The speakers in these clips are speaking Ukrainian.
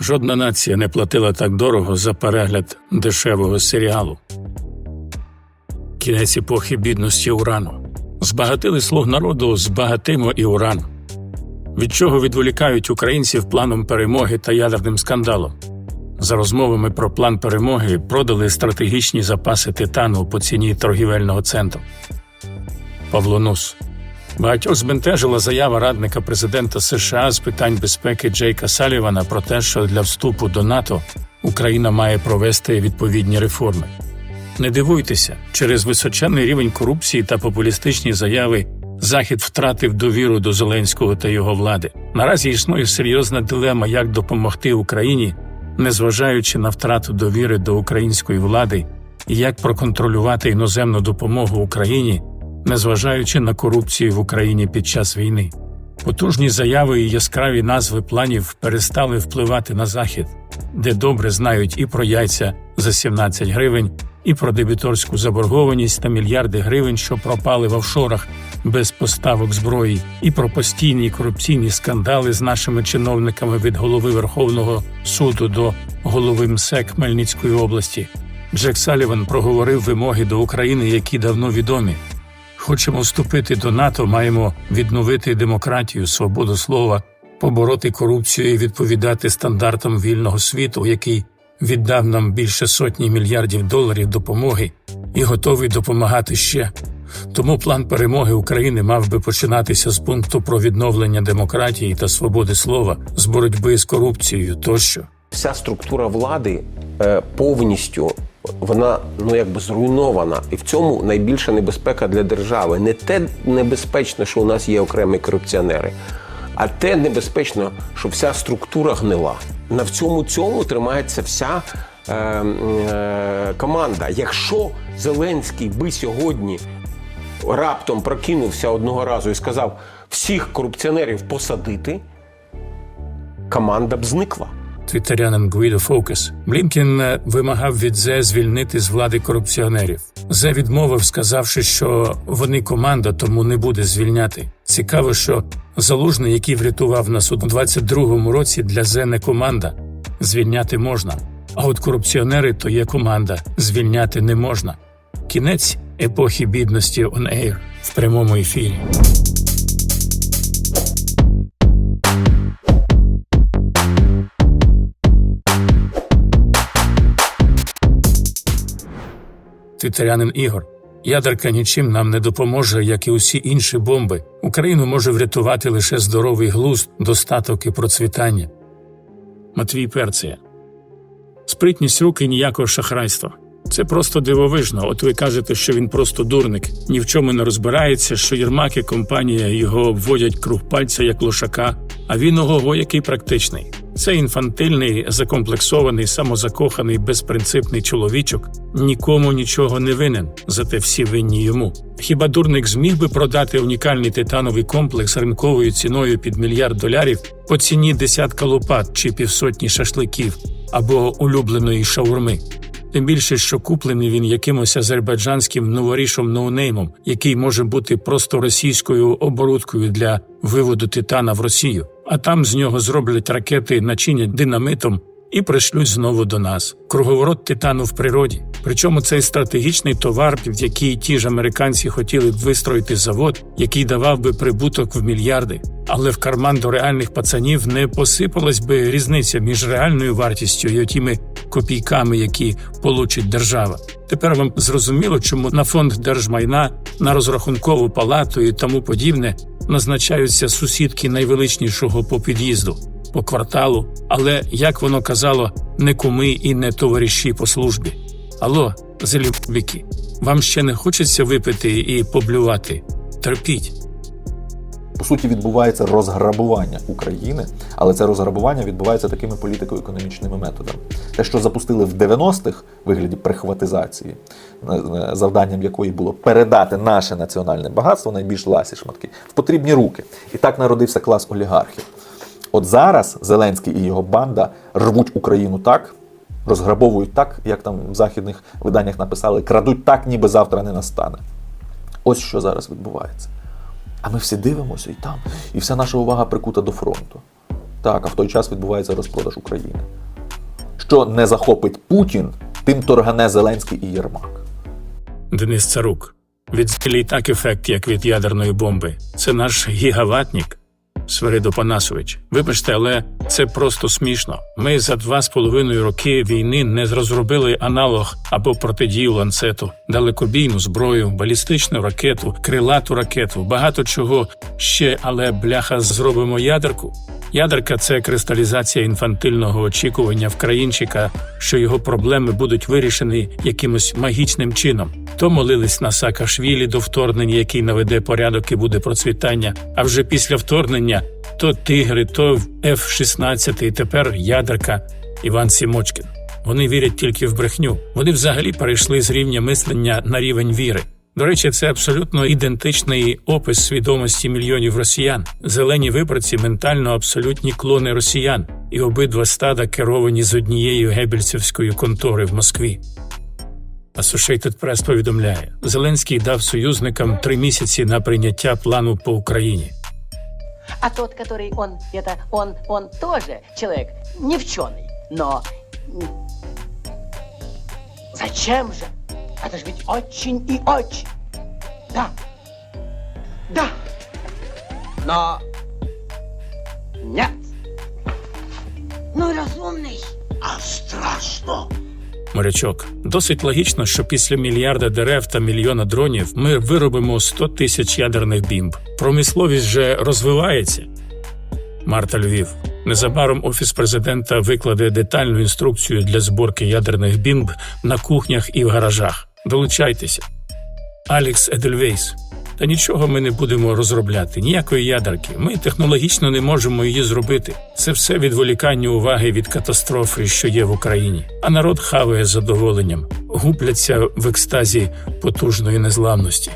Жодна нація не платила так дорого за перегляд дешевого серіалу. Кінець епохи бідності урану. Збагатили слуг народу, збагатимо і уран. Від чого відволікають українців планом перемоги та ядерним скандалом. За розмовами про план перемоги продали стратегічні запаси титану по ціні торгівельного центру. Павло Нус. Багатьох збентежила заява радника президента США з питань безпеки Джейка Салівана про те, що для вступу до НАТО Україна має провести відповідні реформи. Не дивуйтеся, через височенний рівень корупції та популістичні заяви Захід втратив довіру до Зеленського та його влади. Наразі існує серйозна дилема, як допомогти Україні, незважаючи на втрату довіри до української влади, і як проконтролювати іноземну допомогу Україні, незважаючи на корупцію в Україні під час війни. Потужні заяви і яскраві назви планів перестали впливати на захід, де добре знають і про яйця за 17 гривень, і про дебіторську заборгованість та мільярди гривень, що пропали в офшорах без поставок зброї, і про постійні корупційні скандали з нашими чиновниками від голови Верховного суду до голови МСЕК Хмельницької області. Джек Саліван проговорив вимоги до України, які давно відомі. Хочемо вступити до НАТО, маємо відновити демократію, свободу слова, побороти корупцію і відповідати стандартам вільного світу, який віддав нам більше сотні мільярдів доларів допомоги і готовий допомагати ще. Тому план перемоги України мав би починатися з пункту про відновлення демократії та свободи слова, з боротьби з корупцією тощо. Вся структура влади е, повністю вона ну якби зруйнована, і в цьому найбільша небезпека для держави. Не те небезпечно, що у нас є окремі корупціонери, а те небезпечно, що вся структура гнила. На цьому цьому тримається вся е, е, команда. Якщо Зеленський би сьогодні раптом прокинувся одного разу і сказав всіх корупціонерів посадити, команда б зникла. Твіттерянин Гуїдо Фокес. Блінкен е, вимагав від зе звільнити з влади корупціонерів. Зе відмовив, сказавши, що вони команда, тому не буде звільняти. Цікаво, що залужний, який врятував нас у 22-му році, для зе не команда. Звільняти можна. А от корупціонери то є команда. Звільняти не можна. Кінець епохи бідності on air в прямому ефірі. Твітерянин Ігор. Ядерка нічим нам не допоможе, як і усі інші бомби. Україну може врятувати лише здоровий глузд, достаток і процвітання. Матвій Перція. Спритність рук і ніякого шахрайства. Це просто дивовижно. От ви кажете, що він просто дурник, ні в чому не розбирається, що Єрмак і компанія його обводять круг пальця як лошака, а він ого, який практичний. Це інфантильний, закомплексований, самозакоханий, безпринципний чоловічок нікому нічого не винен, зате всі винні йому. Хіба дурник зміг би продати унікальний титановий комплекс ринковою ціною під мільярд долярів по ціні десятка лопат чи півсотні шашликів або улюбленої шаурми? Тим більше, що куплений він якимось азербайджанським новорішом ноунеймом, який може бути просто російською оборудкою для виводу титана в Росію, а там з нього зроблять ракети, начинять динамитом і пришлють знову до нас. Круговорот титану в природі. Причому цей стратегічний товар, в який ті ж американці хотіли б вистроїти завод, який давав би прибуток в мільярди. Але в карман до реальних пацанів не посипалась би різниця між реальною вартістю і отіми копійками, які получить держава. Тепер вам зрозуміло, чому на фонд держмайна, на розрахункову палату і тому подібне назначаються сусідки найвеличнішого по під'їзду, по кварталу, але як воно казало, не куми і не товариші по службі. Алло, зелюбіки, вам ще не хочеться випити і поблювати? Терпіть. По суті, відбувається розграбування України, але це розграбування відбувається такими політико-економічними методами. Те, що запустили в 90-х в вигляді прихватизації, е, завданням якої було передати наше національне багатство, найбільш ласі шматки, в потрібні руки. І так народився клас олігархів. От зараз Зеленський і його банда рвуть Україну так, розграбовують так, як там в західних виданнях написали, крадуть так, ніби завтра не настане. Ось що зараз відбувається. А ми всі дивимося і там, і вся наша увага прикута до фронту. Так, а в той час відбувається розпродаж України. Що не захопить Путін, тим торгане Зеленський і Єрмак. Денис Царук. Від зілі так ефект, як від ядерної бомби. Це наш гігаватник. Свиридо Панасович. Вибачте, але це просто смішно. Ми за два з половиною роки війни не розробили аналог або протидію ланцету, далекобійну зброю, балістичну ракету, крилату ракету, багато чого ще, але бляха зробимо ядерку. Ядерка це кристалізація інфантильного очікування вкраїнчика, що його проблеми будуть вирішені якимось магічним чином. То молились на Саакашвілі до вторгнення, який наведе порядок і буде процвітання. А вже після вторгнення то тигри, то F-16 і тепер ядерка Іван Сімочкін. Вони вірять тільки в брехню. Вони взагалі перейшли з рівня мислення на рівень віри. До речі, це абсолютно ідентичний опис свідомості мільйонів росіян. Зелені виборці ментально абсолютні клони росіян, і обидва стада керовані з однієї гебельцівської контори в Москві. Associated Press повідомляє, Зеленський дав союзникам три місяці на прийняття плану по Україні. А тот, который он, это он, он тоже человек не вченый, но зачем же? Это же ведь очень и очень. Да. Да. Но нет. Ну, разумный. А страшно. Морячок. Досить логічно, що після мільярда дерев та мільйона дронів ми виробимо 100 тисяч ядерних бімб. Промисловість же розвивається. Марта Львів. Незабаром офіс президента викладе детальну інструкцію для зборки ядерних бімб на кухнях і в гаражах. Долучайтеся. Алекс Едельвейс. Та нічого ми не будемо розробляти, ніякої ядерки. Ми технологічно не можемо її зробити. Це все відволікання уваги від катастрофи, що є в Україні. А народ хаває з задоволенням, гупляться в екстазі потужної незламності.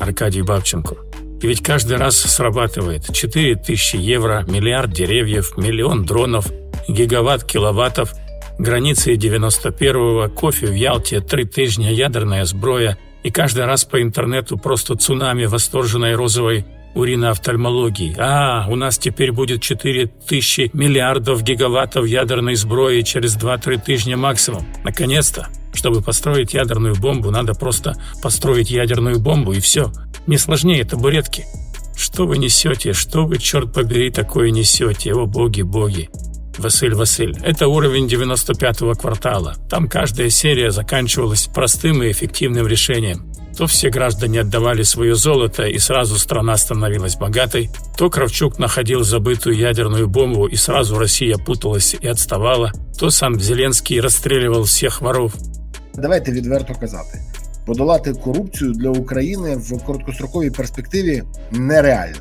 Аркадий Бабченко. И ведь каждый раз срабатывает 4000 евро, миллиард деревьев, миллион дронов, гигаватт киловаттов, границы 91-го, кофе в Ялте, три тижня, ядерная зброя, и каждый раз по интернету просто цунами восторженной розовой урино-офтальмологии. А, у нас теперь будет 4000 миллиардов гигаваттов ядерной сброи через 2-3 тижня максимум. Наконец-то! Чтобы построить ядерную бомбу, надо просто построить ядерную бомбу, и все. Не сложнее табуретки. Что вы несете? Что вы, черт побери, такое несете? О, боги, боги. Василь Василь. Это уровень 95-го квартала. Там каждая серия заканчивалась простым и эффективным решением. То все граждане отдавали свое золото, и сразу страна становилась богатой, то Кравчук находил забытую ядерную бомбу, и сразу Россия путалась и отставала, то сам Зеленский расстреливал всех воров. Давайте відверто казати. Подолати корупцію для України в короткостроковій перспективі нереально.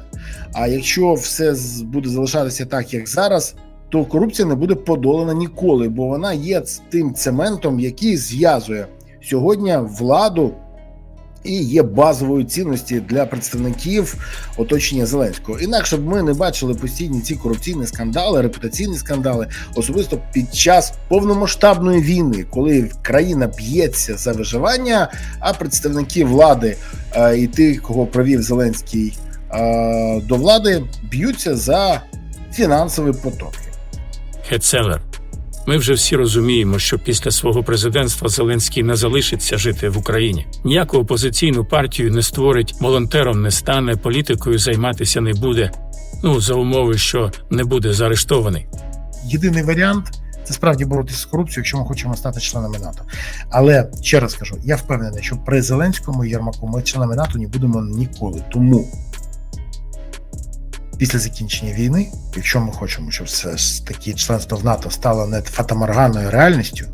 А якщо все з- буде залишатися так, як зараз, То корупція не буде подолана ніколи, бо вона є тим цементом, який зв'язує сьогодні владу і є базовою цінності для представників оточення Зеленського. Інакше б ми не бачили постійні ці корупційні скандали, репутаційні скандали, особисто під час повномасштабної війни, коли країна б'ється за виживання, а представники влади е, і тих, кого провів Зеленський е, до влади, б'ються за фінансові потоки. Гетцелер. Ми вже всі розуміємо, що після свого президентства Зеленський не залишиться жити в Україні. Ніяку опозиційну партію не створить, волонтером не стане, політикою займатися не буде. Ну, за умови, що не буде заарештований. єдиний варіант це справді боротися з корупцією, якщо ми хочемо стати членами НАТО. Але ще раз кажу, я впевнений, що при Зеленському і Єрмаку ми членами НАТО не будемо ніколи. Тому після закінчення війни, якщо ми хочемо, щоб все ж таки членство в НАТО стало не фатаморганою реальністю,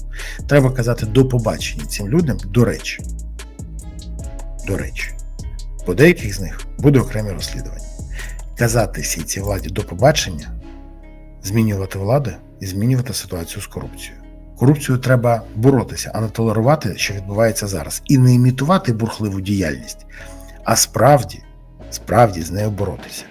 треба казати до побачення цим людям. До речі, до речі, по деяких з них буде окреме розслідування. Казати всій цій владі до побачення змінювати влади і змінювати ситуацію з корупцією. Корупцію треба боротися, а не толерувати, що відбувається зараз, і не імітувати бурхливу діяльність, а справді, справді з нею боротися.